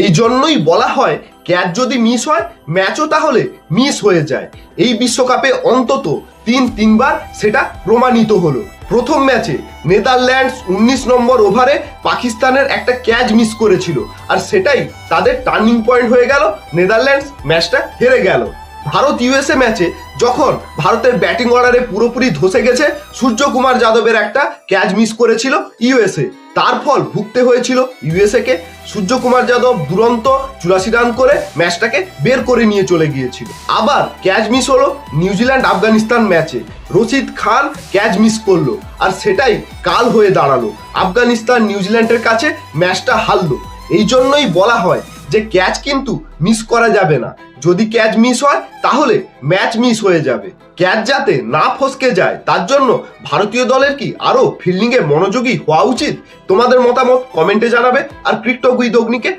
এই জন্যই বলা হয়, ক্যাচ যদি মিস হয় ম্যাচও তাহলে মিস হয়ে যায়। এই বিশ্বকাপে অন্তত তিন, তিনবার সেটা প্রমাণিত হলো। প্রথম ম্যাচে নেদারল্যান্ডস উনিশ নম্বর ওভারে পাকিস্তানের একটা ক্যাচ মিস করেছিল। আর সেটাই তাদের টার্নিং পয়েন্ট হয়ে গেল, নেদারল্যান্ডস ম্যাচটা হেরে গেল। ভারত ইউএসএ ম্যাচে যখন ভারতের ব্যাটিং অর্ডারে পুরোপুরি ধসে গেছে, সূর্যকুমার যাদবের একটা ক্যাচ মিস করেছিল ইউএসএ তার ফল ভুগতে হয়েছিল ইউএসএ কে। সূর্যকুমার যাদব দুরন্ত চুরাশি রান করে ম্যাচটাকে বের করে নিয়ে চলে গিয়েছিল। আবার ক্যাচ মিস হলো নিউজিল্যান্ড আফগানিস্তান ম্যাচে রশিদ খান ক্যাচ মিস করল আর সেটাই কাল হয়ে দাঁড়াল। আফগানিস্তান নিউজিল্যান্ডের কাছে ম্যাচটা হারলো। এই জন্যই বলা হয় যে ক্যাচ কিন্তু মিস করা যাবে না। যদি ক্যাচ মিস হয়, তাহলে ম্যাচ মিস হয়ে যাবে। ক্যাচ যাতে না ফসকে যায়, তার জন্য ভারতীয় দলের কি আরও ফিল্ডিংয়ে মনোযোগী হওয়া উচিত? তোমাদের মতামত কমেন্টে জানাবে, আর ক্রিকটক উইথ অগ্নিকে